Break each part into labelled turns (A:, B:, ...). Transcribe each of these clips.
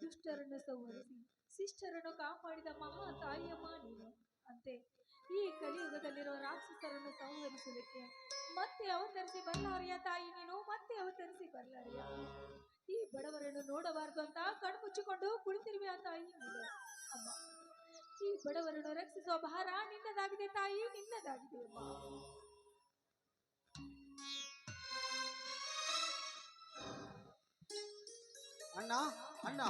A: ದುಷ್ಟರನ್ನು ಸಂಹರಿಸಿ ಶಿಷ್ಟರನ್ನು ಕಾಪಾಡಿದ ಮಹಾ ತಾಯಿಯಮ್ಮ ನೀನು. ಅಂತೆ. ಈ ಕಲಿಯುಗದಲ್ಲಿರುವ ರಾಕ್ಷಸರನ್ನು ಸಂಹರಿಸುವುದಕ್ಕೆ ಮತ್ತೆ ಅವತರಿಸಿ ಬಲ್ಲಾರಿಯ ತಾಯಿ ನೀನು, ಮತ್ತೆ ಅವತರಿಸಿ ಬಲ್ಲಾರಿಯ ಈ ಬಡವರನ್ನು ನೋಡಬಾರದು ಅಂತ ಕಣ್ಮುಚ್ಚಿಕೊಂಡು ಕುಳಿತಿರುವೆ ತಾಯಿ ನೀನು. ಅಮ್ಮ. ಈ ಬಡವರನ್ನು ರಕ್ಷಿಸುವ ಭಾರ ನಿನ್ನದಾಗಿದೆ ತಾಯಿ, ನಿನ್ನದಾಗಿದೆ ಅಮ್ಮ.
B: ಅಣ್ಣ ಅಣ್ಣ.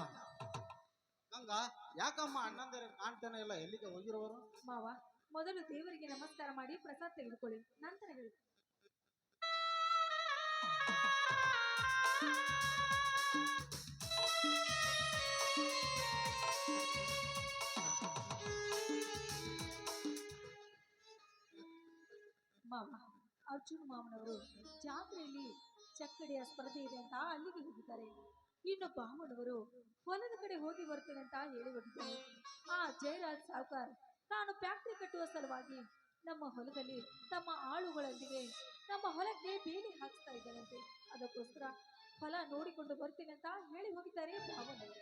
B: ಯಾಕಮ್ಮ ಅಣ್ಣಂದಿರ ಕಾಣ್ತಾನೆ ಇಲ್ಲ? ಎಲ್ಲಿಗೆ ಹೋಗಿರುವರು
A: ಮಾವ, ಮೊದಲು ದೇವರಿಗೆ ನಮಸ್ಕಾರ ಮಾಡಿ ಪ್ರಸಾದ ತೆಗೆದುಕೊಳ್ಳಿ. ನಂತರ ಹೇಳಿ. ಮಾವ, ಅರ್ಜುನ್ ಮಾವನವರು ಜಾತ್ರೆಯಲ್ಲಿ ಚಕ್ಕಡಿಯ ಸ್ಪರ್ಧೆ ಇದೆ ಅಂತ ಅಲ್ಲಿಗೆ ಹೋಗಿದ್ದಾರೆ. ಇನ್ನು ಬಾಮನವರು ಹೊಲದ ಕಡೆ ಹೋಗಿ ಬರ್ತೇನೆ ಅಂತ ಹೇಳಿ ಆ ಜಯರಾಜ್ ಸಾಹುಕಾರ್ ತಾನು ಫ್ಯಾಕ್ಟ್ರಿ ಕಟ್ಟುವ ಸಲುವಾಗಿ ನಮ್ಮ ಹೊಲದಲ್ಲಿ ತಮ್ಮ ಆಳುಗಳೊಂದಿಗೆ ನಮ್ಮ ಹೊಲಕ್ಕೆ ಬೇಲಿ ಹಾಕಿಸ್ತಾ ಇದ್ದಾರಂತೆ. ಅದಕ್ಕೋಸ್ಕರ ಫಲ ನೋಡಿಕೊಂಡು ಬರ್ತೀನಿ ಅಂತ ಹೇಳಿ ಹೋಗಿದ್ದಾರೆ ಬಾಮನವರು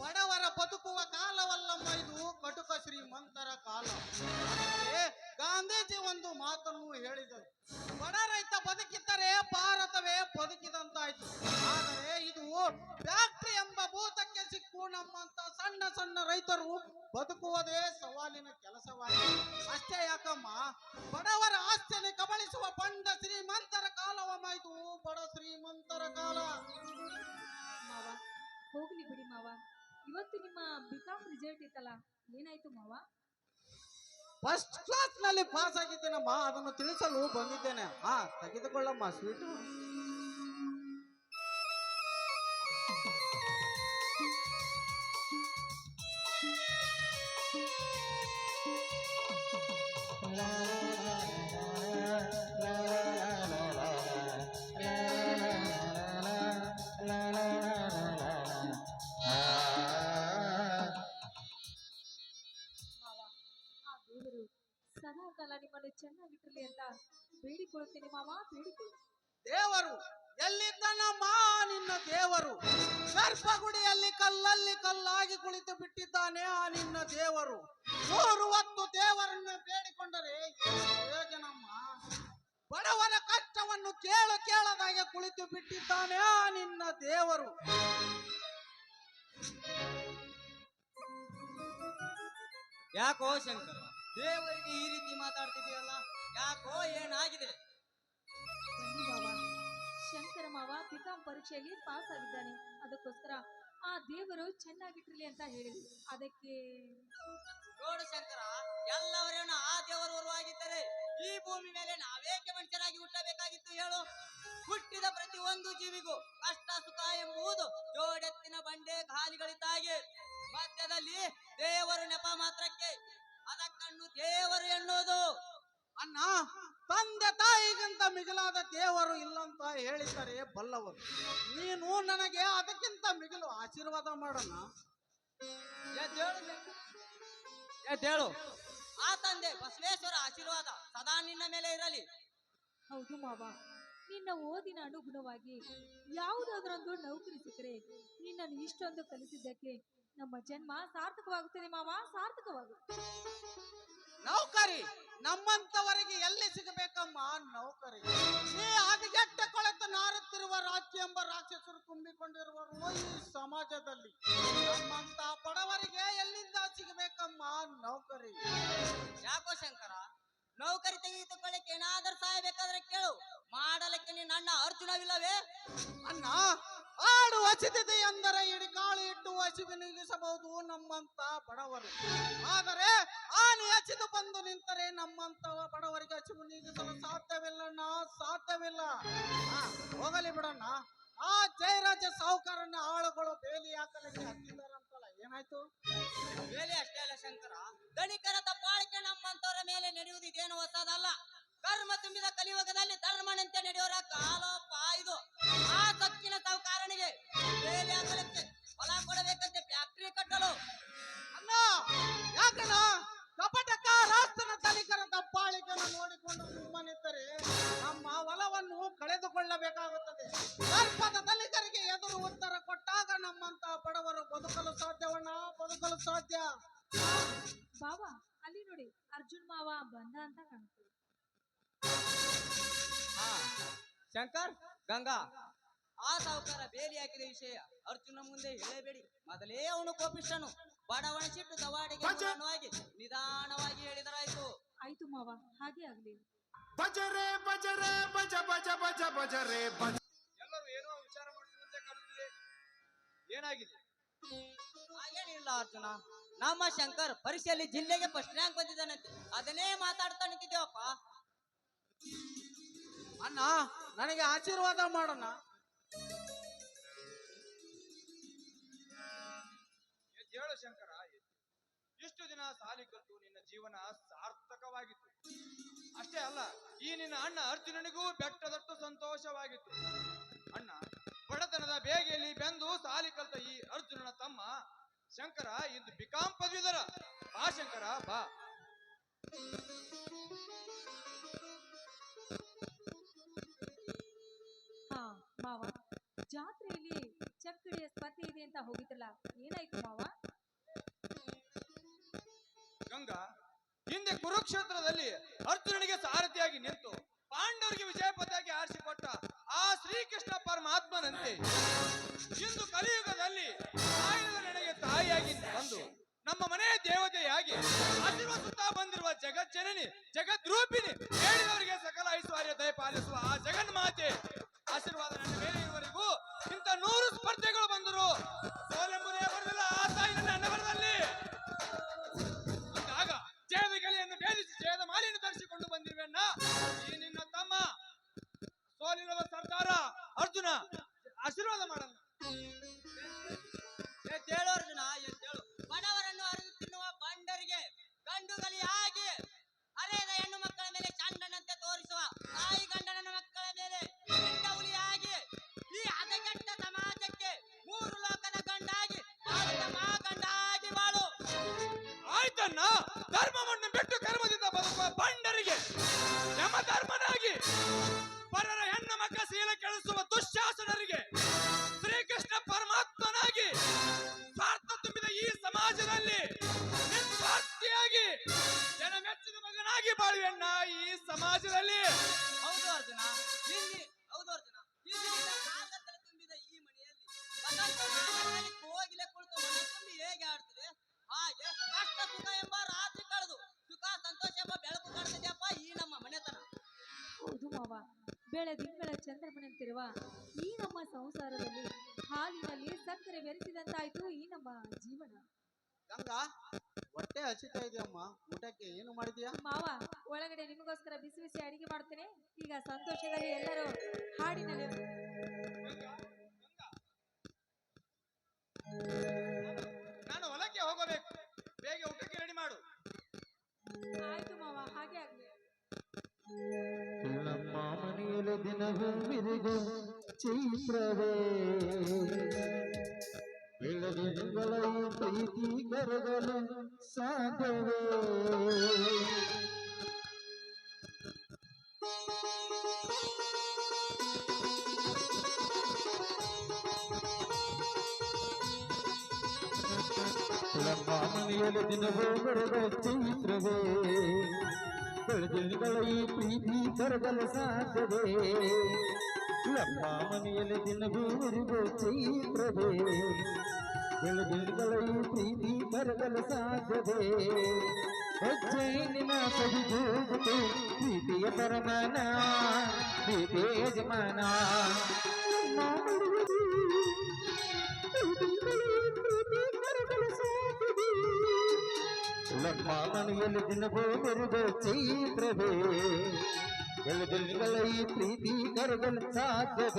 B: ಬಡವರ ಬದುಕುವ ಕಾಲವಲ್ಲಮ್ಮ ಇದು. ಕಟುಕ ಶ್ರೀಮಂತರ ಕಾಲ. ಗಾಂಧೀಜಿ ಒಂದು ಮಾತನ್ನು ಹೇಳಿದರು. ಬಡ ರೈತ ಬದುಕಿದ್ದರೆ ಬದುಕುವುದೇ ಸವಾಲಿನ ಕೆಲಸವಾಗಿದೆ. ಅಷ್ಟೇ ಯಾಕಮ್ಮ? ಬಡವರ ಆಸ್ತಿಯನ್ನು ಕಬಳಿಸುವ ಬಂಡ ಶ್ರೀಮಂತರ ಕಾಲವಮ್ಮ ಇದು ಬಡ ಶ್ರೀಮಂತರ ಕಾಲ.
A: ಮಾವ ಹೋಗ್ಲಿ ಬಿಡಿ ಮಾವ. ಇವತ್ತು ನಿಮ್ಮ ಬಿಕಾಂ ರಿಸಲ್ಟ್ ಇತ್ತಲ್ಲ ಏನಾಯ್ತು ಮಾವ?
B: ಫಸ್ಟ್ ಕ್ಲಾಸ್ನಲ್ಲಿ ಪಾಸ್ ಆಗಿದ್ದೇನಮ್ಮ. ಅದನ್ನು ತಿಳಿಸಲು ಬಂದಿದ್ದೇನೆ. ಹಾ ತೆಗೆದುಕೊಳ್ಳಮ್ಮ ಸ್ವೀಟು
A: ಮಾವ ಬೇಡಿಕೊಳ್ಳು
B: ದೇವರು ಎಲ್ಲಿದ್ದನಮ್ಮ ನಿನ್ನ ದೇವರು? ಗರ್ಭಗುಡಿಯಲ್ಲಿ ಕಲ್ಲಲ್ಲಿ ಕಲ್ಲಾಗಿ ಕುಳಿತು ಬಿಟ್ಟಿದ್ದಾನೆ ಆ ನಿನ್ನ ದೇವರು. ಮೂರು ಹೊತ್ತು ದೇವರನ್ನ ಬೇಡಿಕೊಂಡರೆ ಯೋಜನಮ್ಮ ಬಡವರ ಕಷ್ಟವನ್ನು ಕೇಳು ಕೇಳದಾಗೆ ಕುಳಿತು ಬಿಟ್ಟಿದ್ದಾನೆ ಆ ನಿನ್ನ ದೇವರು.
C: ಯಾಕೋ ಶಂಕರ, ದೇವರಿಗೆ ಈ ರೀತಿ ಮಾತಾಡ್ತಿದೀಯಲ್ಲ ಯಾಕೋ ಏನಾಗಿದೆ?
A: ಬಿಕಾಂ ಪರೀಕ್ಷೆಯಲ್ಲಿ ಪಾಸ್ ಆಗಿದ್ದಾನೆ. ಅದಕ್ಕೋಸ್ಕರ ಆ ದೇವರು ಚೆನ್ನಾಗಿಟ್ಟಿರಲಿ ಅಂತ ಹೇಳಿದ್ರು. ಅದಕ್ಕೆ
C: ನೋಡು ಶಂಕರ ಎಲ್ಲವರೇನು ಆ ದೇವರು ಉರುವಾಗಿದ್ದರೆ ಈ ಭೂಮಿ ಮೇಲೆ ನಾವೇಕೆ ಮನುಷ್ಯರಾಗಿ ಹುಟ್ಟಬೇಕಾಗಿತ್ತು ಹೇಳು. ಹುಟ್ಟಿದ ಪ್ರತಿ ಒಂದು ಜೀವಿಗೂ ಕಷ್ಟ, ಸುಖ ಎಂಬುದು ಜೋಡೆತ್ತಿನ ಬಂಡೆ ಗಾಲಿಗಳಿದ್ದಾಗೆ ಮಧ್ಯದಲ್ಲಿ ದೇವರು ನೆಪ ಮಾತ್ರಕ್ಕೆ, ಅದಕ್ಕನ್ನು ದೇವರು ಎನ್ನುವುದು.
B: ಅಣ್ಣ ತಂದೆ ತಾಯಿಗಿಂತ ಮಿಗಿಲಾದ ದೇವರು ಇಲ್ಲಂತ ಹೇಳಿದ್ದಾರೆ ಬಲ್ಲವರು. ನೀನು ನನಗೆ ಅದಕ್ಕಿಂತ ಮಿಗಿಲು ಆಶೀರ್ವಾದ ಮಾಡೋಣ.
C: ಹೇಳು ಆ ತಂದೆ, ಬಸವೇಶ್ವರ ಆಶೀರ್ವಾದ ಸದಾ ನಿನ್ನ ಮೇಲೆ ಇರಲಿ.
A: ಹೌದು ಮಾವ. ನಿನ್ನ ಓದಿನ ಅನುಗುಣವಾಗಿ ಯಾವುದಾದ್ರೊಂದು ನೌಕರಿ ಸಿಕ್ಕರೆ ನಿನ್ನನ್ನು ಇಷ್ಟೊಂದು ಕಲಿಸಿದ್ದಕ್ಕೆ ನಮ್ಮ ಜನ್ಮ ಸಾರ್ಥಕವಾಗುತ್ತದೆ ಮಾವ ಸಾರ್ಥಕವಾಗುತ್ತೆ
B: ನೌಕರಿ. ನಮ್ಮಂತವರಿಗೆ ಎಲ್ಲಿ ಸಿಗಬೇಕಮ್ಮ ನೌಕರಿ. ಈ ಹದಗೆಟ್ಟ ಕೊಳೆತ ನಾರುತ್ತಿರುವ ರಾಜ್ಯ ಎಂಬ ರಾಕ್ಷಸರು ತುಂಬಿಕೊಂಡಿರುವರು ಈ ಸಮಾಜದಲ್ಲಿ. ನಮ್ಮಂತ ಬಡವರಿಗೆ ಎಲ್ಲಿಂದ ಸಿಗಬೇಕಮ್ಮ ನೌಕರಿ.
C: ಯಾಕೋ ಶಂಕರ? ನೌಕರಿ ತೆಗೆದುಕೊಳ್ಳಕ್ಕೆ ಏನಾದರೂ ಸಹಾಯ ಬೇಕಾದ್ರೆ ಕೇಳು. ಮಾಡಲಿಕ್ಕೆ ನಿನ್ನ ಅಣ್ಣ ಅರ್ಜುನವಿಲ್ಲವೇ?
B: ಅಣ್ಣ ಆಡು ಹಸಿದಿದೆ ಎಂದರೆ ಇಡಿ ಕಾಳು ಇಟ್ಟು ಹಸಿವಿನಿಗಿಸಬಹುದು ನಮ್ಮಂತ ಬಡವರು. ಆದರೆ ಆನೆ ಹಸಿದು ಬಂದು ನಿಂತರೆ ನಮ್ಮಂತ ಬಡವರಿಗೆ ಹಸಿವು ನೀಗಿಸಲು ಸಾಧ್ಯವಿಲ್ಲಣ್ಣ ಸಾಧ್ಯವಿಲ್ಲ. ಹೋಗಲಿ ಬಿಡಣ್ಣ. ಆ ಜಯರಾಜ ಸಾಹುಕಾರನ ಆಳುಗಳು ಬೇಲಿ ಹಾಕಲಿಕ್ಕೆ ಹತ್ತಿದ್ದಾರಂತಲ್ಲ, ಏನಾಯ್ತು?
C: ಬೇಲಿ ಅಷ್ಟೇ ಅಲ್ಲ ಶಂಕರ ಗಣಿಕರ ದಬ್ಬಾಳಿಕೆ ನಮ್ಮಂತವರ ಮೇಲೆ ನಡೆಯುವುದು ಇದೇನು ಹೊಸದಲ್ಲ. ಕರ್ಮ ತುಂಬಿದ ಕಲಿಯುಗದಲ್ಲಿ ಧರ್ಮನಂತೆ ನಡೆಯೋರ ಕಾಲ ಇದು ಆ ಸಕ್ಕಿನ ತಾವು ಕಾರಣಿಗೆ ಹೊಲ ಕೊಡಬೇಕಂತೆ ಫ್ಯಾಕ್ಟರಿ ಕಟ್ಟಲು.
B: ಅಣ್ಣ, ಯಾಕಣ್ಣ? ಕಪಟಕ ರಾಸ್ತನ ತನಿಖರ ದಬ್ಬಾಳಿಕೆಯನ್ನು ನೋಡಿಕೊಂಡು ಸುಮ್ಮನಿದ್ದರೆ ನಮ್ಮ ಹೊಲವನ್ನು ಕಳೆದುಕೊಳ್ಳಬೇಕಾಗುತ್ತದೆ. ಸರ್ಪದ ತನಿಖರಿಗೆ ಎದುರು ಉತ್ತರ ಕೊಟ್ಟಾಗ ನಮ್ಮಂತ ಸಾಧ್ಯ?
A: ಬಾಬಾ, ಅಲ್ಲಿ ನೋಡಿ ಅರ್ಜುನ್ ಮಾವ ಬಂದ ಅಂತ ಕಾಣ್ತದೆ
C: ಹಾ ಶಂಕರ್ ಗಂಗಾ. ಆ ಸಾವುಕಾರ ಬೇಲಿ ಹಾಕಿದ ವಿಷಯ ಅರ್ಜುನ ಮುಂದೆ ಹೇಳಬೇಡಿ. ಮೊದಲೇ ಅವನು ಕೋಪಿಸ್ಟನು ಬಡವಣಿಸಿಟ್ಟು ದವಾಡಿಗೆ ನಿಧಾನವಾಗಿ ನಿಧಾನವಾಗಿ ಹೇಳಿದರಾಯ್ತು.
A: ಆಯ್ತು ಮಾವ ಹಾಗೆ ಆಗ್ಲಿ.
D: ಬಜರೆ ಬಜರೆ ಬಜ ಬಜ ಬಜ ಬಜರೆ ಬಜ
E: ಎಲ್ಲರೂ ಏನೋ ವಿಚಾರ ಮಾಡುತ್ತಿರುವಂತೆ ಕಾಣುತ್ತಿದೆ. ಏನಾಗಿದೆ?
C: ಹಾಗೇನಿಲ್ಲ ಅರ್ಜುನ. ನಮ್ಮ ಶಂಕರ್ ಪರೀಕ್ಷೆಯಲ್ಲಿ ಜಿಲ್ಲೆಗೆ ಫಸ್ಟ್ ರ್ಯಾಂಕ್ ಬಂದಿದ್ದಾನಂತೆ ಅದನ್ನೇ ಮಾತಾಡ್ತಾ ನಿಂತಿದ್ದೇವಪ್ಪ.
B: ಅಣ್ಣ, ನನಗೆ ಆಶೀರ್ವಾದ ಮಾಡೋಣ.
E: ಹೇಳು ಶಂಕರ, ಇಷ್ಟು ದಿನ ಸಾಲಿ ಕಲಿತು ನಿನ್ನ ಜೀವನ ಸಾರ್ಥಕವಾಗಿತ್ತು. ಅಷ್ಟೇ ಅಲ್ಲ, ಈ ನಿನ್ನ ಅಣ್ಣ ಅರ್ಜುನನಿಗೂ ಬೆಟ್ಟದಷ್ಟು ಸಂತೋಷವಾಗಿತ್ತು. ಅಣ್ಣ, ಬಡತನದ ಬೇಗೆಯಲ್ಲಿ ಬೆಂದು ಸಾಲಿ ಕಲಿತ ಈ ಅರ್ಜುನನ ತಮ್ಮ ಶಂಕರ ಇಂದು ಬಿಕಾಂ ಪದವೀಧರ. ಬಾ ಶಂಕರ, ಬಾ.
A: ಮಾವ? ಜಾತ್ರೆಯಲ್ಲಿ ಚಕ್ಕಡಿಯ ಸ್ಪರ್ಧೆ ಇದೆ ಅಂತ ಹೋಗಿದ್ರಲ್ಲ, ಏನಾಯ್ತು ಮಾವ?
E: ಗಂಗಾ, ಹಿಂದೆ ಕುರುಕ್ಷೇತ್ರದಲ್ಲಿ ಅರ್ಜುನನಿಗೆ ಸಾರಥಿಯಾಗಿ ನಿಂತು ಪಾಂಡವರಿಗೆ ಆರಿಸಿ ಆರಿಸಿಕೊಟ್ಟ ಆ ಶ್ರೀಕೃಷ್ಣ ಪರಮಾತ್ಮನಂತೆ ಇಂದು ಕಲಿಯುಗದಲ್ಲಿ ನನಗೆ ತಾಯಿಯಾಗಿ ಬಂದು ನಮ್ಮ ಮನೆಯ ದೇವತೆಯಾಗಿ ಆಶೀರ್ವದಿಸುತ್ತಾ ಬಂದಿರುವ ಜಗಜ್ಜನನಿ, ಜಗದ್ರೂಪಿಣಿ ಹೇಳಿದವರಿಗೆ ಸಕಲ ಐಶ್ವರ್ಯ ದಯ ಪಾಲಿಸುವ ಆ ಜಗನ್ಮಾತೆ ಆಶೀರ್ವಾದ ನನ್ನ ಮೇಲೆ ಇರುವವರೆಗೂ ಇಂಥ ನೂರು ಸ್ಪರ್ಧೆಗಳು ಬಂದರು ಸೋಲೆಂಬುದೇ ಬರಲಿಲ್ಲ, ಆ ತಾಯಿ ನನ್ನ ಅನ್ನವರದಲ್ಲಿ ಆಗ ಜಯದ ಗೆಳೆಯನ್ನು ಭೇದಿಸಿ ಜಯದ ಮಾಲಿಯನ್ನು ತರಿಸಿಕೊಂಡು ಬಂದಿರುವೆನ್ನ ನಿನ್ನ ತಮ್ಮ ಸೋಲಿರುವ ಸರ್ದಾರ ಅರ್ಜುನ, ಆಶೀರ್ವಾದ ಮಾಡಲ್ಲ
A: ಬೆಳದಿಂಗಳ ಚಂದ್ರಮನಂತಿರುವ ಈ ನಮ್ಮ ಸಂಸಾರದಲ್ಲಿ ಹಾಲಿನಲ್ಲಿ ಸಕ್ಕರೆ ಬೆರೆಸಿದಂತಾಯ್ತು ಈ ನಮ್ಮ ಜೀವನ.
B: ಗಂಗಾ ಹೊಟ್ಟೆ ಹಸಿತಾ ಇದೆಯಮ್ಮ. ಊಟಕ್ಕೆ ಏನು ಮಾಡಿದ್ಯಾ?
A: ಮಾವ ಒಳಗಡೆ ನಿಮಗೋಸ್ಕರ ಬಿಸಿ ಬಿಸಿ ಅಡಿಗೆ ಮಾಡ್ತೇನೆ ಈಗ ಸಂತೋಷದಲ್ಲಿ ಎಲ್ಲರೂ ಹಾಡಿನಲ್ಲಿ
E: ನಾನು ಹೊಲಕ್ಕೆ ಹೋಗಬೇಕು. ಬೇಗ ಊಟಕ್ಕೆ ರೆಡಿ ಮಾಡು.
A: ಆಯ್ತು ಮಾವ ಹಾಗೆ ಆಗ್ಲಿ.
D: விலகும் மிருகம் செய்கின்றதே. விலகினங்களையும் பெய்தி கருதலும் சாதவே மாமன் எழுதின போகிறத செய்கின்றதே. ದಿನವೂ ಮೆರೆದ ಚೈತ್ರವೇ ಬೆಳದಿಂಗಳ ಈ ಪ್ರೀತಿ ಕರಗಲು ಸಾಧ್ಯವೇ ನಮ್ಮ ಮನೆಯಲ್ಲಿ ದಿನವೂ ಮೆರೆದ ಚೈತ್ರವೇ ಬೆಳದಿಂಗಳ ಈ ಪ್ರೀತಿ ಕರಗಲು ಸಾಧ್ಯವೇ ಹೆಜ್ಜೆನಿನ ಸವಿದೂಗುತ್ತು ಪ್ರೀತಿಯ ಪರಮಾನ ಪ್ರೀತಿಯ ಯಜಮಾನ ನಮ್ಮ प्रीति करगल साधे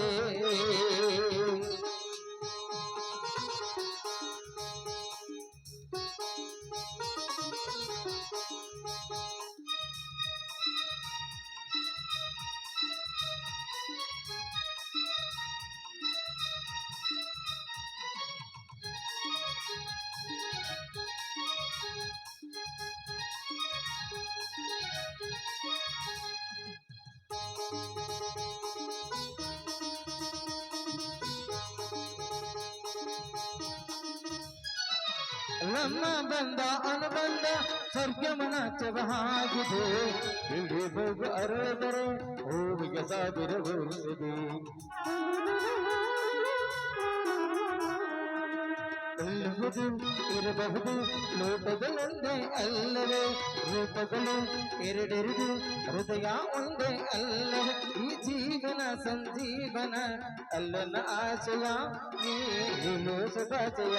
D: ನಮ್ಮ ಬಂದ ಅನುಬಂಧ ಸ್ವರ್ಗಮನಾಚವ ಹಾಗಿದೆ ಇಲ್ಲಿ ಹೋಗು ಅರಳದರೆ ಹೂವಿಗೆ ಸಾವಿರ ಬರುತ್ತದೆ ಇಲ್ಲುವುದು ಇರಬಹುದು ಲೋಕಗಳೊಂದೇ ಅಲ್ಲವೇ ರೂಪಗಳು ಎರಡೆರಡು ಹೃದಯ ಒಂದೇ ಅಲ್ಲವೇ ಈ ಜೀವನ ಸಂಜೀವನ ಅಲ್ಲನ ಆಶಯ ನೀನು ಸುಖಾಚಯ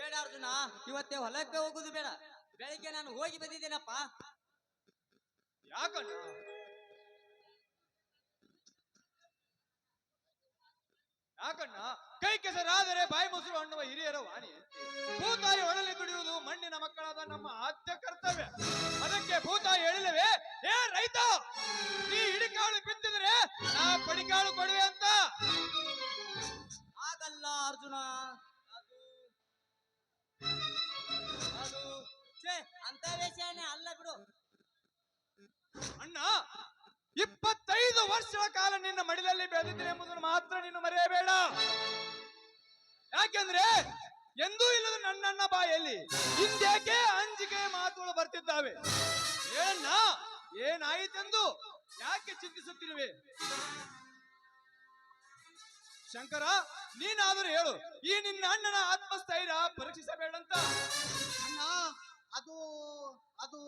C: ಬೇಡ ಅರ್ಜುನ, ಇವತ್ತೇ ಹೊಲಕ್ಕೆ ಹೋಗುದು ಬೇಡ. ಬೆಳಿಗ್ಗೆ ನಾನು ಹೋಗಿ ಬಂದಿದ್ದೇನಪ್ಪ.
E: ಯಾಕಣ್ಣ? ಯಾಕಣ್ಣ? ಕೈ ಕೆಸರಾದರೆ ಬಾಯಿ ಮೊಸರು ಅನ್ನುವ ಹಿರಿಯರ ವಾಣಿ. ಭೂತಾಯಿ ಒಳಲಿ ದುಡಿಯುವುದು ಮಣ್ಣಿನ ಮಕ್ಕಳಾದ ನಮ್ಮ ಆದ್ಯ ಕರ್ತವ್ಯ. ಅದಕ್ಕೆ ಭೂತಾಯಿ ಹೇಳಿಲ್ಲವೆ? ಏ ರೈತ ನೀ ಹಿಡಿಕಾಳು ಬಿತ್ತಿದ್ರೆ ನಾ ಪಡಿಕಾಳು ಕೊಡುವೆ ಅಂತ.
C: ಆಗಲ್ಲ ಅರ್ಜುನ. ಅಂತ ವಿಷಯನೇ ಅಲ್ಲ ಬಿಡು.
E: ಅಣ್ಣ, ಇಪ್ಪತ್ತೈದು ವರ್ಷಗಳ ಕಾಲ ನಿನ್ನ ಮಡಿಲಲ್ಲಿ ಬೆಳೆದಿದ್ದೀನಿ ಎಂಬುದನ್ನು ಮಾತ್ರ ನೀನು ಮರೆಯಬೇಡ. ಯಾಕೆಂದ್ರೆ ಎಂದೂ ಇಲ್ಲದ ನನ್ನಣ್ಣ ಬಾಯಲ್ಲಿ ಹಿಂದೇಕೆ ಅಂಜಿಕೆ ಮಾತುಗಳು ಬರ್ತಿದ್ದಾವೆ. ಏನಣ್ಣ, ಏನಾಯಿತೆಂದು ಯಾಕೆ ಚಿಂತಿಸುತ್ತಿರುವೆ? ಶಂಕರ, ನೀನಾದರೂ ಹೇಳು, ಈ ನಿನ್ನ ಅಣ್ಣನ ಆತ್ಮಸ್ಥೈರ್ಯ ಪರೀಕ್ಷಿಸಬೇಡಂತ.
B: ಅದು ಅದು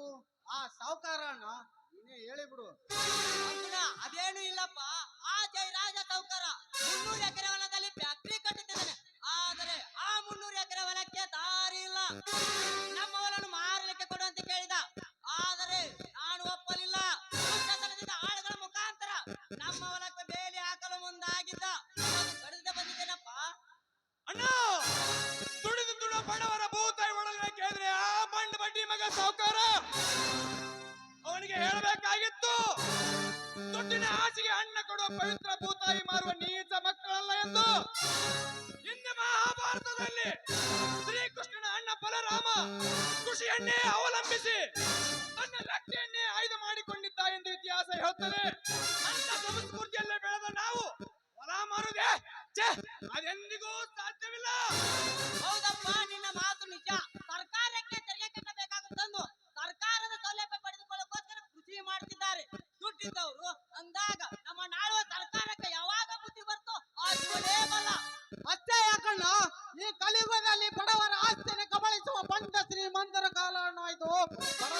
B: ಆ ಸಾವುಕಾರ ಅಣ್ಣ ನೀನೇ ಹೇಳಿಬಿಡು
C: ಅದೇನು ಇಲ್ಲಪ್ಪ. ಆ ಜಯರಾಜ
E: ಸಾವುಕಾರ. ಮಗ ಸಾವುಕಾರ? ಅವನಿಗೆ ಹೇಳಬೇಕಾಗಿತ್ತು, ದುಡ್ಡಿನ ಆಸೆಗೆ ಅಣ್ಣ ಕೊಡುವ ಪವಿತ್ರ ಭೂತಾಯಿ ಮಾರುವ ನೀಚ ಮಕ್ಕಳಲ್ಲ ಎಂದು. ಹಿಂದೆ ಮಹಾಭಾರತದಲ್ಲಿ ಶ್ರೀಕೃಷ್ಣನ ಅಣ್ಣ ಬಲರಾಮ ಕೃಷಿಯನ್ನೇ ಅಣ್ಣೆ ತನ್ನ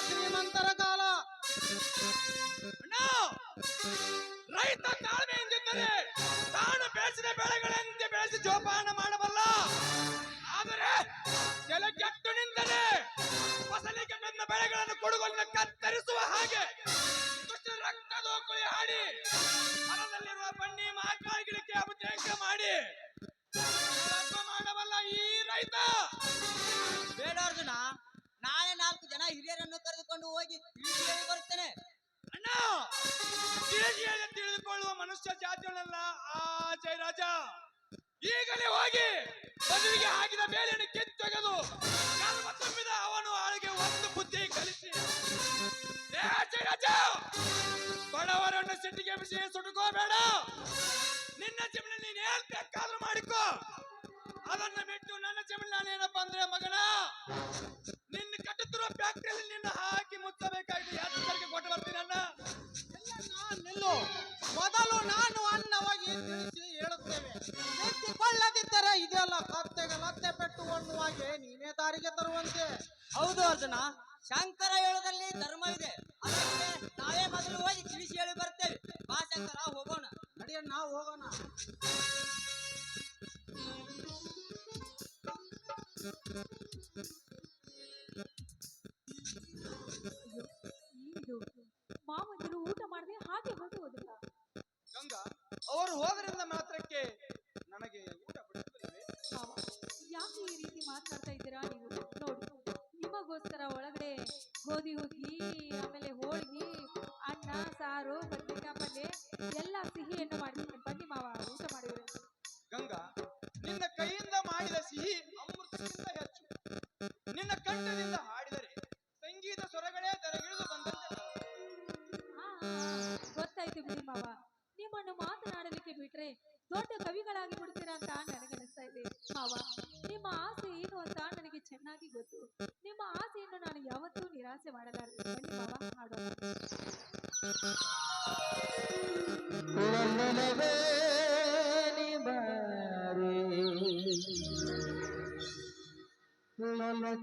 B: ಶ್ರೀಮಂತರ ಕಾಲ.
E: ರೈತ ತಾಳ್ಮೆಯಿಂದಿದ್ದರೆ ತಾನು ಬೆಳೆಸಿದ ಬೆಳೆಗಳಂತೆ ಬೆಳೆಸಿ ಜೋಪಾನ ಬಡವರನ್ನು ಸಿಟ್ಟಿಗೆ ಬಿಸಿ ಸುಡುಕೋಬೇಡ. ನಿನ್ನ ಜಮೀನು ನೀನ್ ಏನ್ ಬೇಕಾದ್ರೂ ಮಾಡಿಕೋ. ಅದನ್ನ ಬಿಟ್ಟು ನನ್ನ ಜಮೀನು ನಾನೇನಪ್ಪ ಅಂದ್ರೆ ಮಗನ, ನಿನ್ನ ಕಟ್ಟುತ್ತಿರುವ ಫ್ಯಾಕ್ಟ್ರಿಯಲ್ಲಿ ನಿನ್ನ ಹಾಕಿ ಮುಚ್ಚಬೇಕಾಗಿದೆ. ಯಾತಕ್ಕೆ ಕೊಟ್ಟು ಬರ್ತೀನಿ ಅಣ್ಣ?
B: ನಿಲ್ಲು. ಮೊದಲು ನಾನು ಅನ್ನವಾಗಿ ತಿಳಿಸಿ ಹೇಳುತ್ತೇವೆ? ನಿಂತುಕೊಳ್ಳದಿದ್ದರೆ ಇದೆಲ್ಲ ಕತ್ತೆಗೆ ಪೆಟ್ಟು ಅನ್ನುವಾಗೆ ನೀನೇ ದಾರಿಗೆ ತರುವಂತೆ.
C: ಹೌದು ಅರ್ಜುನ. ಶಂಕರ ಹೇಳೋದಲ್ಲಿ ಇದೆ. ಅದಕ್ಕೆ ನಾವೇ ಮೊದಲು ಹೋಗಿ ತಿಳಿಸಿ ಹೇಳಿ ಬರ್ತೇವೆ. ಬಾ ಶಂಕರ ಹೋಗೋಣ.
B: ನಡಿಯಣ್ಣ ಹೋಗೋಣ.
A: ಏನಿದು ನಿಮ್ಮನ್ನು ಮಾತನಾಡಲಿಕ್ಕೆ ಬಿಟ್ರೆ ದೊಡ್ಡ ಕವಿಗಳಾಗಿ ಬಿಡ್ತೀರಾ ಅಂತ ನನಗನಿಸ್ತಾ ಇದೆ. ಮಾವ ನಿಮ್ಮ ಆಸೆ ಏನು ಅಂತ ನನಗೆ ಚೆನ್ನಾಗಿ ಗೊತ್ತು. ನಿಮ್ಮ ಆಸೆಯನ್ನು ನಾನು ಯಾವತ್ತೂ ನಿರಾಸೆ ಮಾಡಲಾರೆ ಮಾವ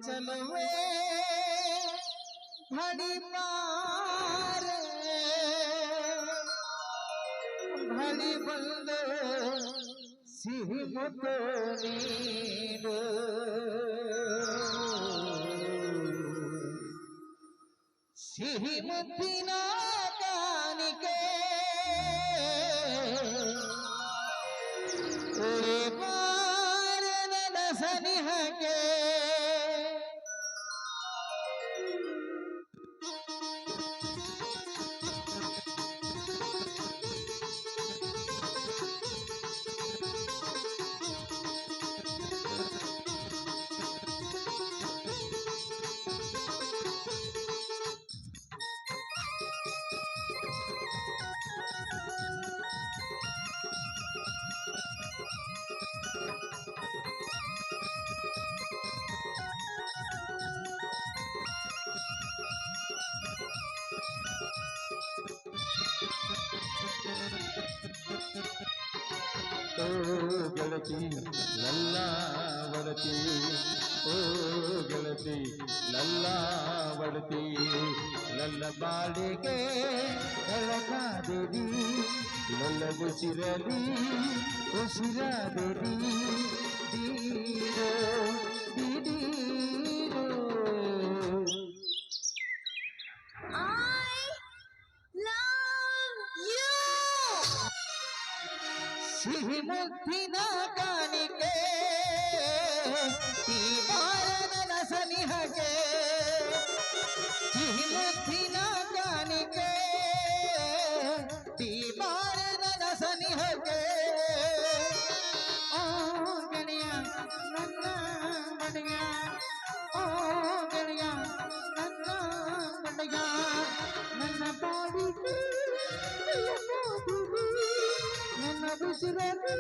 D: ಚಲವೇ ಭಡಿ ಮಾರೆ ಭಡಿ ಬಂದ ಸಿಹಿ ಮುತ್ತು ನೀಡು ಸಿಹಿ ಮುತ್ತಿನ ಓ ಗೆಳತಿ ನನ್ನ ಒಡತಿ ಓ ಗೆಳತಿ ನನ್ನ ಒಡತಿ ನನ್ನ ಬಾಳಿಗೆ ಬೆಳಕಾದಿರಿ ನನ್ನ ಉಸಿರಲಿ ಉಸಿರಾದಿರಿ. ಸಿಹಿ ಮುತ್ತಿನ ಕಾಣಿಕೆ ಈ ಬಾರನ ಸನಿಹಗೆ ಓ ಗೆಳೆಯ ನನ್ನ ಬಡೆಯ ಓ ಗೆಳೆಯ ನನ್ನ ಬಡೆಯ ನನ್ನ ಬಾಡಿಗೆ ನನ್ನ ಬಿಸಿಲಲ್ಲಿ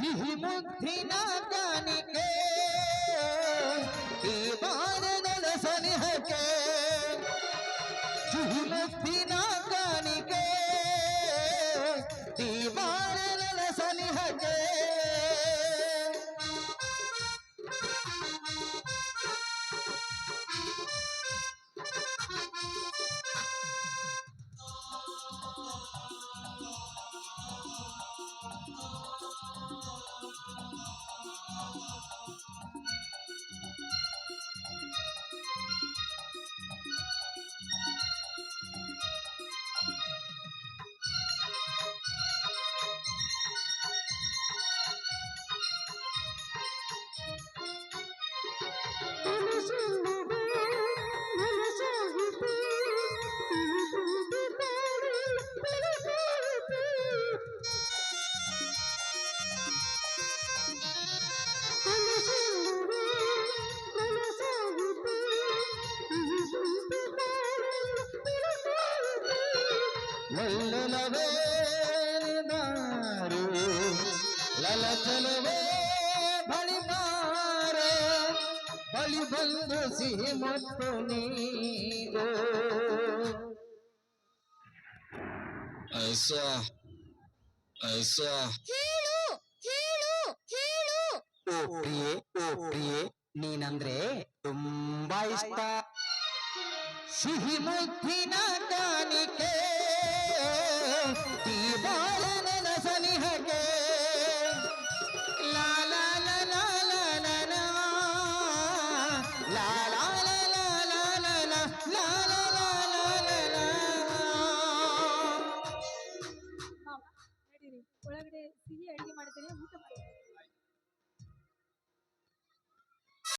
D: ಸಿಹಿ ಮುದ್ದಿನ ಕಾಣಿಕೆ ಈ ಬಾರನದ ಸಿಹಿ ಐಸಾ ಹೇಳು
F: ಹೇಳು ಹೇಳು.
D: ಓ ಪ್ರಿಯೆ ಓ ಪ್ರಿಯೆ ನೀನಂದ್ರೆ ತುಂಬಾ ಇಷ್ಟ. ಸಿಹಿ ಮುತ್ತಿನ